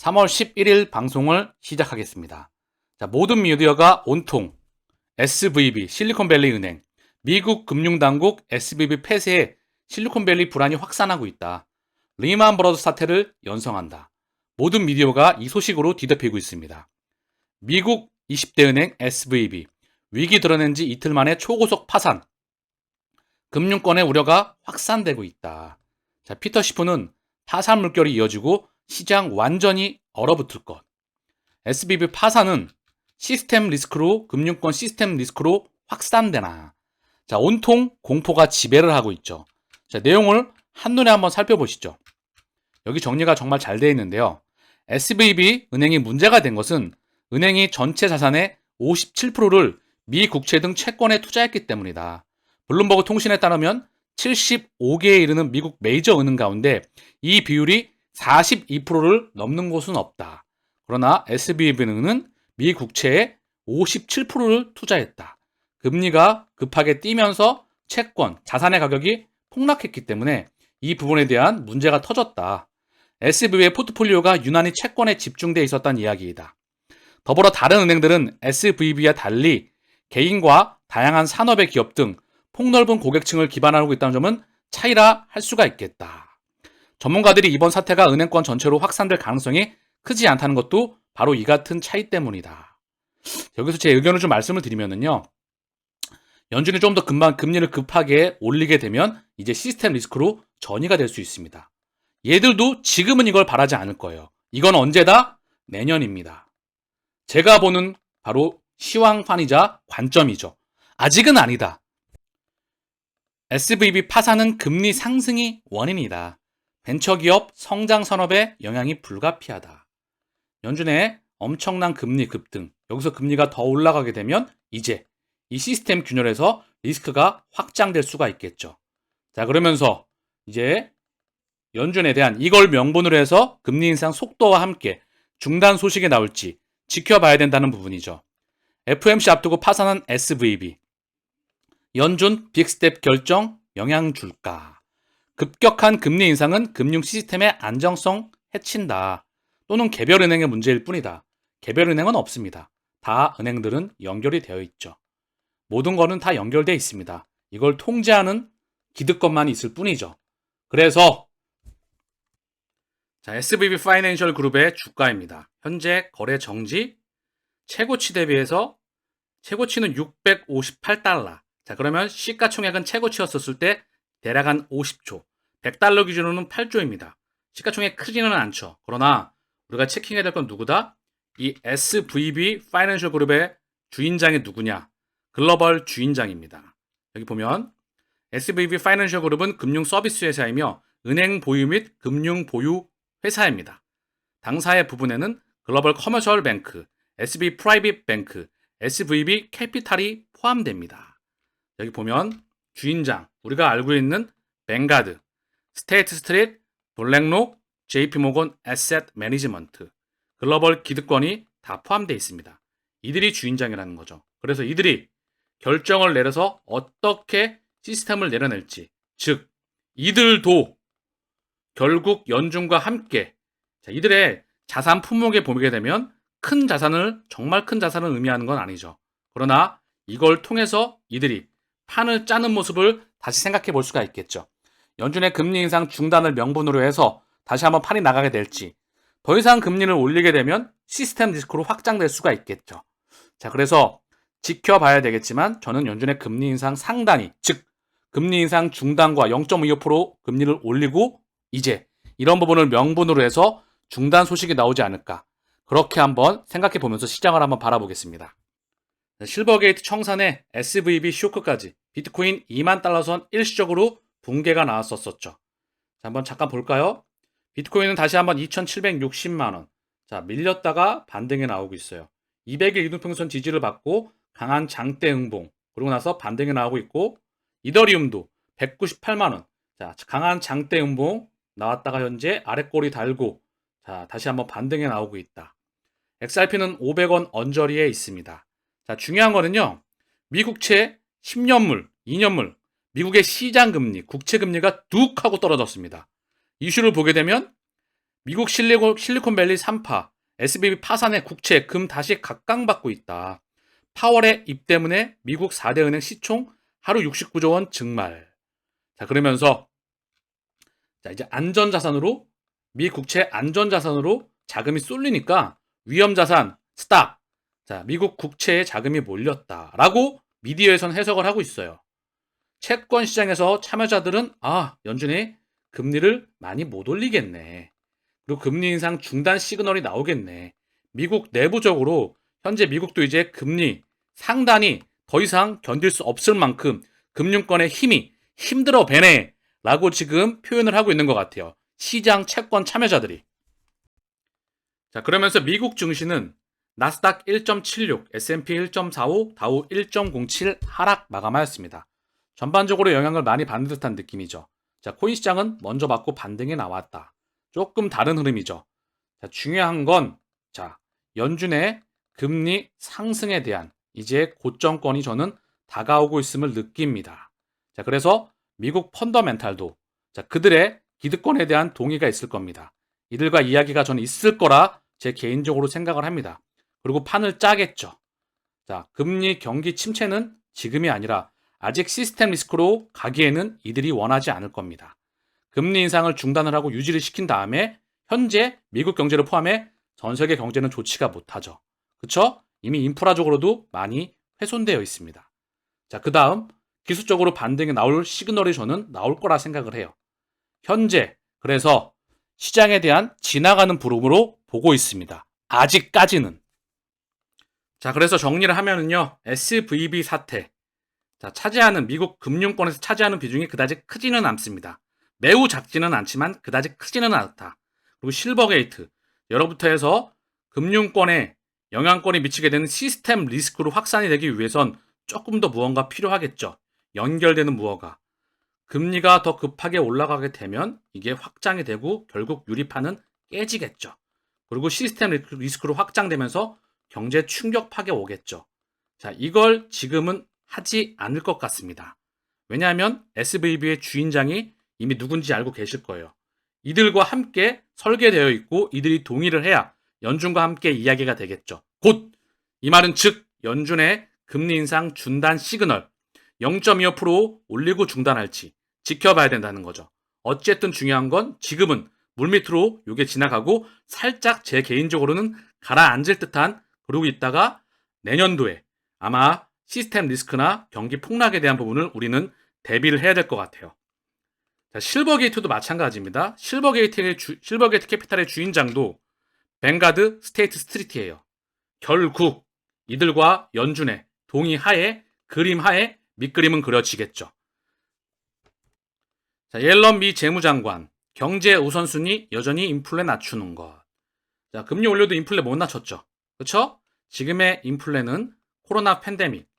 3월 11일 방송을 시작하겠습니다. 자, 모든 미디어가 온통 SVB 실리콘밸리 은행, 미국 금융당국 SVB 폐쇄에 실리콘밸리 불안이 확산하고 있다. 리만 브러더 사태를 연성한다. 모든 미디어가 이 소식으로 뒤덮이고 있습니다. 미국 20대 은행 SVB 위기 드러낸 지 이틀 만에 초고속 파산. 금융권의 우려가 확산되고 있다. 자, 피터 시프는 파산 물결이 이어지고 시장 완전히 얼어붙을 것. SBB 파산은 시스템 리스크로 금융권 시스템 리스크로 확산되나. 자, 온통 공포가 지배를 하고 있죠. 자, 내용을 한눈에 한번 살펴보시죠. 여기 정리가 정말 잘 되어 있는데요. SBB 은행이 문제가 된 것은 은행이 전체 자산의 57%를 미 국채 등 채권에 투자했기 때문이다. 블룸버그 통신에 따르면 75개에 이르는 미국 메이저 은행 가운데 이 비율이 42%를 넘는 곳은 없다. 그러나 SBB는 미 국채에 57%를 투자했다. 금리가 급하게 뛰면서 채권, 자산의 가격이 폭락했기 때문에 이 부분에 대한 문제가 터졌다. SBB의 포트폴리오가 유난히 채권에 집중돼 있었다는 이야기이다. 더불어 다른 은행들은 SVB와 달리 개인과 다양한 산업의 기업 등 폭넓은 고객층을 기반하고 있다는 점은 차이라 할 수가 있겠다. 전문가들이 이번 사태가 은행권 전체로 확산될 가능성이 크지 않다는 것도 바로 이 같은 차이 때문이다. 여기서 제 의견을 좀 말씀을 드리면은요. 연준이 좀 더 금방 금리를 급하게 올리게 되면 이제 시스템 리스크로 전이가 될 수 있습니다. 얘들도 지금은 이걸 바라지 않을 거예요. 이건 언제다? 내년입니다. 제가 보는 바로 시황판이자 관점이죠. 아직은 아니다. SVB 파산은 금리 상승이 원인이다. 벤처기업 성장 산업에 영향이 불가피하다. 연준의 엄청난 금리 급등, 여기서 금리가 더 올라가게 되면 이제 이 시스템 균열에서 리스크가 확장될 수가 있겠죠. 자, 그러면서 이제 연준에 대한 이걸 명분으로 해서 금리 인상 속도와 함께 중단 소식이 나올지 지켜봐야 된다는 부분이죠. FMC 앞두고 파산한 SVB. 연준 빅스텝 결정 영향 줄까? 급격한 금리 인상은 금융 시스템의 안정성 해친다. 또는 개별 은행의 문제일 뿐이다. 개별 은행은 없습니다. 다 은행들은 연결이 되어 있죠. 모든 거는 다 연결되어 있습니다. 이걸 통제하는 기득권만 있을 뿐이죠. 그래서 자, SBB 파이낸셜 그룹의 주가입니다. 현재 거래 정지 최고치 대비해서 최고치는 658달러. 자, 그러면 시가총액은 최고치였었을 때 대략 한 50조. 100달러 기준으로는 8조입니다. 시가총액 크지는 않죠. 그러나 우리가 체킹해야 될 건 누구다? 이 SVB 파이낸셜 그룹의 주인장이 누구냐? 글로벌 주인장입니다. 여기 보면 SVB 파이낸셜 그룹은 금융 서비스 회사이며 은행 보유 및 금융 보유 회사입니다. 당사의 부분에는 글로벌 커머셜 뱅크, SB 프라이빗 뱅크, SVB 캐피탈이 포함됩니다. 여기 보면 주인장, 우리가 알고 있는 뱅가드, 스테이트 스트릿, 블랙록, JP모건 에셋 매니지먼트, 글로벌 기득권이 다 포함되어 있습니다. 이들이 주인장이라는 거죠. 그래서 이들이 결정을 내려서 어떻게 시스템을 내려낼지, 즉 이들도 결국 연준과 함께 자, 이들의 자산 품목에 보게 되면 큰 자산을 정말 큰 자산을 의미하는 건 아니죠. 그러나 이걸 통해서 이들이 판을 짜는 모습을 다시 생각해 볼 수가 있겠죠. 연준의 금리 인상 중단을 명분으로 해서 다시 한번 판이 나가게 될지 더 이상 금리를 올리게 되면 시스템 리스크로 확장될 수가 있겠죠. 자, 그래서 지켜봐야 되겠지만 저는 연준의 금리 인상 상단이 즉 금리 인상 중단과 0.25% 금리를 올리고 이제 이런 부분을 명분으로 해서 중단 소식이 나오지 않을까. 그렇게 한번 생각해 보면서 시장을 한번 바라보겠습니다. 실버게이트 청산에 SVB 쇼크까지 비트코인 2만 달러 선 일시적으로 붕괴가 나왔었었죠. 자, 한번 잠깐 볼까요? 비트코인은 다시 한번 2,760만 원. 자, 밀렸다가 반등에 나오고 있어요. 200일 이동평선 지지를 받고 강한 장대 응봉. 그러고 나서 반등에 나오고 있고 이더리움도 198만 원. 자, 강한 장대 응봉 나왔다가 현재 아랫골이 달고 자, 다시 한번 반등에 나오고 있다. XRP는 500원 언저리에 있습니다. 자, 중요한 거는요. 미국채 10년물, 2년물, 미국의 시장 금리, 국채 금리가 뚝 하고 떨어졌습니다. 이슈를 보게 되면 미국 실리콘, 실리콘밸리 3파, SBB 파산의 국채, 금 다시 각광받고 있다. 파월의 입 때문에 미국 4대 은행 시총 하루 69조 원 증말. 자, 그러면서 자, 이제 안전 자산으로 미 국채 안전 자산으로 자금이 쏠리니까 위험 자산 스탑. 자, 미국 국채에 자금이 몰렸다라고 미디어에선 해석을 하고 있어요. 채권 시장에서 참여자들은 아, 연준이 금리를 많이 못 올리겠네. 그리고 금리 인상 중단 시그널이 나오겠네. 미국 내부적으로 현재 미국도 이제 금리 상단이 더 이상 견딜 수 없을 만큼 금융권의 힘이 힘들어 배네 라고 지금 표현을 하고 있는 것 같아요. 시장 채권 참여자들이. 자, 그러면서 미국 증시는 나스닥 1.76, S&P 1.45, 다우 1.07 하락 마감하였습니다. 전반적으로 영향을 많이 받는 듯한 느낌이죠. 자, 코인 시장은 먼저 받고 반등이 나왔다. 조금 다른 흐름이죠. 자, 중요한 건, 자, 연준의 금리 상승에 대한 이제 고점권이 저는 다가오고 있음을 느낍니다. 자, 그래서 미국 펀더멘탈도 자, 그들의 기득권에 대한 동의가 있을 겁니다. 이들과 이야기가 저는 있을 거라 제 개인적으로 생각을 합니다. 그리고 판을 짜겠죠. 자, 금리 경기 침체는 지금이 아니라 아직 시스템 리스크로 가기에는 이들이 원하지 않을 겁니다. 금리 인상을 중단을 하고 유지를 시킨 다음에 현재 미국 경제를 포함해 전 세계 경제는 좋지가 못하죠. 그쵸? 이미 인프라적으로도 많이 훼손되어 있습니다. 자, 그 다음 기술적으로 반등이 나올 시그널이 저는 나올 거라 생각을 해요. 현재 그래서 시장에 대한 지나가는 부름으로 보고 있습니다. 아직까지는. 자, 그래서 정리를 하면은요. SVB 사태. 자, 차지하는 미국 금융권에서 차지하는 비중이 그다지 크지는 않습니다. 매우 작지는 않지만 그다지 크지는 않다. 그리고 실버게이트. 여러부터 해서 금융권에 영향권이 미치게 되는 시스템 리스크로 확산이 되기 위해선 조금 더 무언가 필요하겠죠. 연결되는 무언가. 금리가 더 급하게 올라가게 되면 이게 확장이 되고 결국 유리판은 깨지겠죠. 그리고 시스템 리스크로 확장되면서 경제 충격 파괴 오겠죠. 자, 이걸 지금은 하지 않을 것 같습니다. 왜냐하면 SVB의 주인장이 이미 누군지 알고 계실 거예요. 이들과 함께 설계되어 있고 이들이 동의를 해야 연준과 함께 이야기가 되겠죠. 곧 이 말은 즉 연준의 금리 인상 중단 시그널 0.25% 올리고 중단할지 지켜봐야 된다는 거죠. 어쨌든 중요한 건 지금은 물밑으로 요게 지나가고 살짝 제 개인적으로는 가라앉을 듯한 그러고 있다가 내년도에 아마 시스템 리스크나 경기 폭락에 대한 부분을 우리는 대비를 해야 될 것 같아요. 자, 실버 게이트도 마찬가지입니다. 실버 게이트의 주, 실버 게이트 캐피탈의 주인장도 뱅가드 스테이트 스트리트예요. 결국 이들과 연준의 동의 하에 그림 하에 밑그림은 그려지겠죠. 자, 옐런 미 재무장관 경제 우선순위 여전히 인플레 낮추는 것. 자, 금리 올려도 인플레 못 낮췄죠. 그렇죠? 지금의 인플레는 코로나 팬데믹,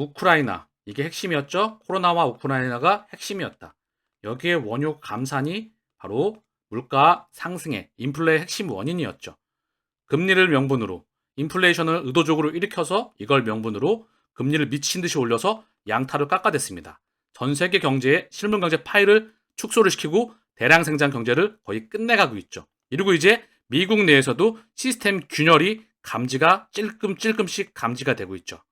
우크라이나 이게 핵심이었죠. 코로나와 우크라이나가 핵심이었다. 여기에 원유 감산이 바로 물가 상승의 인플레의 핵심 원인이었죠. 금리를 명분으로 인플레이션을 의도적으로 일으켜서 이걸 명분으로 금리를 미친 듯이 올려서 양타를 깎아댔습니다. 전 세계 경제의 실물 경제 파일을 축소를 시키고 대량 생산 경제를 거의 끝내가고 있죠. 이러고 이제 미국 내에서도 시스템 균열이 감지가 찔끔찔끔씩 감지가 되고 있죠.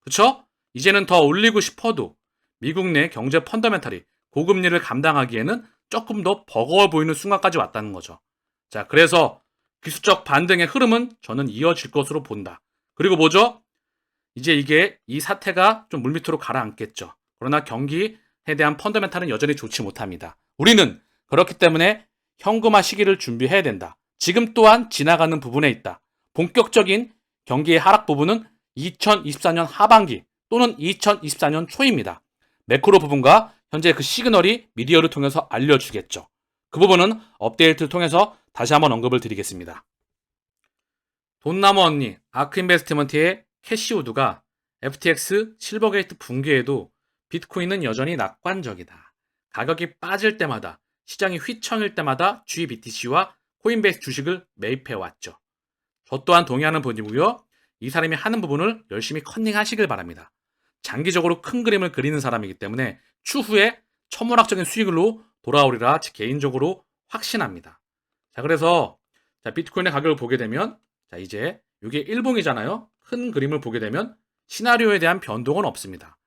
그렇죠? 이제는 더 올리고 싶어도 미국 내 경제 펀더멘탈이 고금리를 감당하기에는 조금 더 버거워 보이는 순간까지 왔다는 거죠. 자, 그래서 기술적 반등의 흐름은 저는 이어질 것으로 본다. 그리고 뭐죠? 이제 이게 이 사태가 좀 물밑으로 가라앉겠죠. 그러나 경기에 대한 펀더멘탈은 여전히 좋지 못합니다. 우리는 그렇기 때문에 현금화 시기를 준비해야 된다. 지금 또한 지나가는 부분에 있다. 본격적인 경기의 하락 부분은 2024년 하반기 또는 2024년 초입니다. 매크로 부분과 현재 그 시그널이 미디어를 통해서 알려주겠죠. 그 부분은 업데이트를 통해서 다시 한번 언급을 드리겠습니다. 돈나무 언니 아크 인베스트먼트의 캐시우드가 FTX 실버게이트 붕괴에도 비트코인은 여전히 낙관적이다. 가격이 빠질 때마다 시장이 휘청일 때마다 GBTC와 코인베이스 주식을 매입해 왔죠. 저 또한 동의하는 분이고요. 이 사람이 하는 부분을 열심히 컨닝하시길 바랍니다. 장기적으로 큰 그림을 그리는 사람이기 때문에 추후에 천문학적인 수익으로 돌아오리라 개인적으로 확신합니다. 자, 그래서 자, 비트코인의 가격을 보게 되면 자, 이제 이게 일봉이잖아요. 큰 그림을 보게 되면 시나리오에 대한 변동은 없습니다.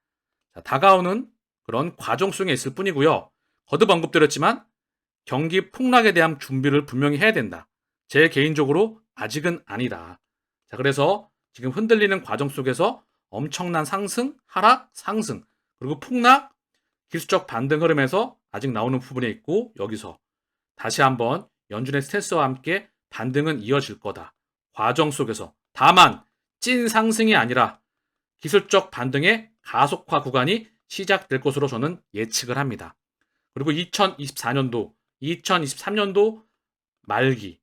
자, 다가오는 그런 과정 속에 있을 뿐이고요. 거듭 언급드렸지만 경기 폭락에 대한 준비를 분명히 해야 된다. 제 개인적으로 아직은 아니다. 자, 그래서 지금 흔들리는 과정 속에서 엄청난 상승, 하락, 상승, 그리고 폭락, 기술적 반등 흐름에서 아직 나오는 부분에 있고 여기서 다시 한번 연준의 스탠스와 함께 반등은 이어질 거다. 과정 속에서 다만 찐 상승이 아니라 기술적 반등의 가속화 구간이 시작될 것으로 저는 예측을 합니다. 그리고 2024년도, 2023년도 말기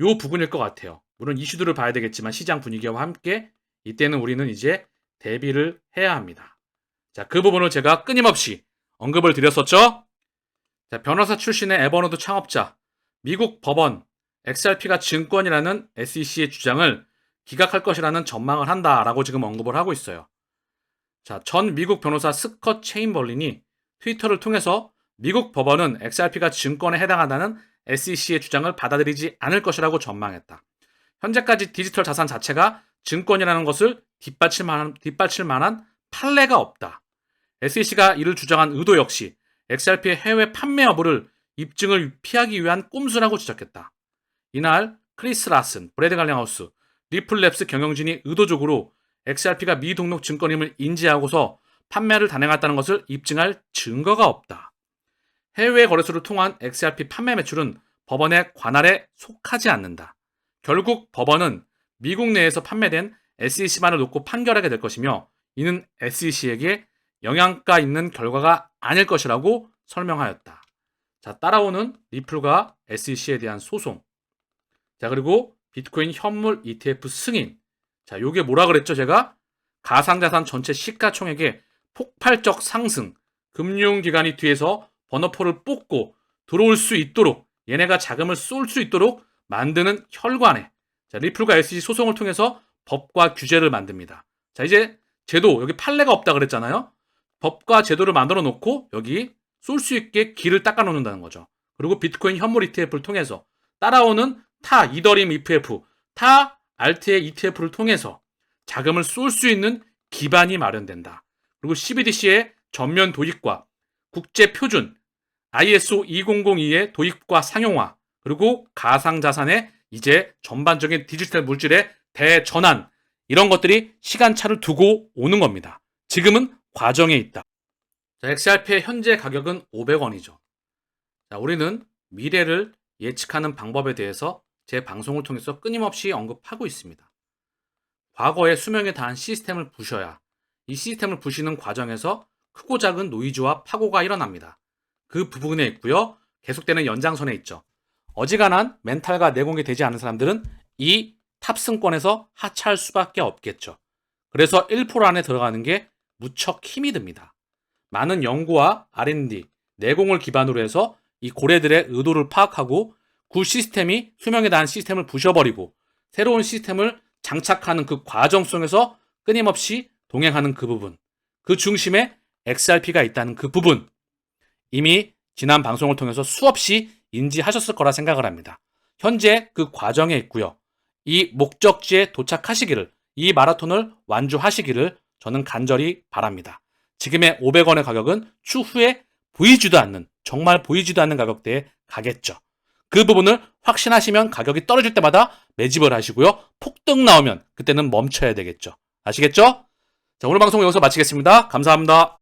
요 부분일 것 같아요. 물론 이슈들을 봐야 되겠지만 시장 분위기와 함께 이때는 우리는 이제 대비를 해야 합니다. 자, 그 부분을 제가 끊임없이 언급을 드렸었죠. 자, 변호사 출신의 에버노드 창업자, 미국 법원, XRP가 증권이라는 SEC의 주장을 기각할 것이라는 전망을 한다라고 지금 언급을 하고 있어요. 자, 전 미국 변호사 스컷 체인벌린이 트위터를 통해서 미국 법원은 XRP가 증권에 해당한다는 SEC의 주장을 받아들이지 않을 것이라고 전망했다. 현재까지 디지털 자산 자체가 증권이라는 것을 뒷받칠 만한, 뒷받칠 만한 판례가 없다. SEC가 이를 주장한 의도 역시 XRP의 해외 판매 여부를 입증을 피하기 위한 꼼수라고 지적했다. 이날 크리스 라슨, 브래드 갈랭하우스, 리플랩스 경영진이 의도적으로 XRP가 미등록 증권임을 인지하고서 판매를 단행했다는 것을 입증할 증거가 없다. 해외 거래소를 통한 XRP 판매 매출은 법원의 관할에 속하지 않는다. 결국 법원은 미국 내에서 판매된 SEC만을 놓고 판결하게 될 것이며 이는 SEC에게 영향가 있는 결과가 아닐 것이라고 설명하였다. 자, 따라오는 리플과 SEC에 대한 소송. 자, 그리고 비트코인 현물 ETF 승인. 자, 요게 뭐라 그랬죠, 제가? 가상자산 전체 시가총액의 폭발적 상승. 금융기관이 뒤에서 번호표를 뽑고 들어올 수 있도록 얘네가 자금을 쏠 수 있도록 만드는 혈관에 자, 리플과 SEC 소송을 통해서 법과 규제를 만듭니다. 자, 이제 제도 여기 판례가 없다 그랬잖아요. 법과 제도를 만들어 놓고 여기 쏠 수 있게 길을 닦아 놓는다는 거죠. 그리고 비트코인 현물 ETF를 통해서 따라오는 타 이더리움 ETF, 타 알트의 ETF를 통해서 자금을 쏠 수 있는 기반이 마련된다. 그리고 CBDC의 전면 도입과 국제 표준 ISO 2002의 도입과 상용화 그리고 가상자산의 이제 전반적인 디지털 물질의 대전환 이런 것들이 시간차를 두고 오는 겁니다. 지금은 과정에 있다. 자, XRP의 현재 가격은 500원이죠. 자, 우리는 미래를 예측하는 방법에 대해서 제 방송을 통해서 끊임없이 언급하고 있습니다. 과거에 수명에 다한 시스템을 부셔야 이 시스템을 부시는 과정에서 크고 작은 노이즈와 파고가 일어납니다. 그 부분에 있고요. 계속되는 연장선에 있죠. 어지간한 멘탈과 내공이 되지 않은 사람들은 이 탑승권에서 하차할 수밖에 없겠죠. 그래서 1% 안에 들어가는 게 무척 힘이 듭니다. 많은 연구와 R&D, 내공을 기반으로 해서 이 고래들의 의도를 파악하고 그 시스템이 수명에 대한 시스템을 부셔버리고 새로운 시스템을 장착하는 그 과정 속에서 끊임없이 동행하는 그 부분, 그 중심에 XRP가 있다는 그 부분, 이미 지난 방송을 통해서 수없이 인지하셨을 거라 생각을 합니다. 현재 그 과정에 있고요. 이 목적지에 도착하시기를, 이 마라톤을 완주하시기를 저는 간절히 바랍니다. 지금의 500원의 가격은 추후에 보이지도 않는, 정말 보이지도 않는 가격대에 가겠죠. 그 부분을 확신하시면 가격이 떨어질 때마다 매집을 하시고요. 폭등 나오면 그때는 멈춰야 되겠죠. 아시겠죠? 자, 오늘 방송 여기서 마치겠습니다. 감사합니다.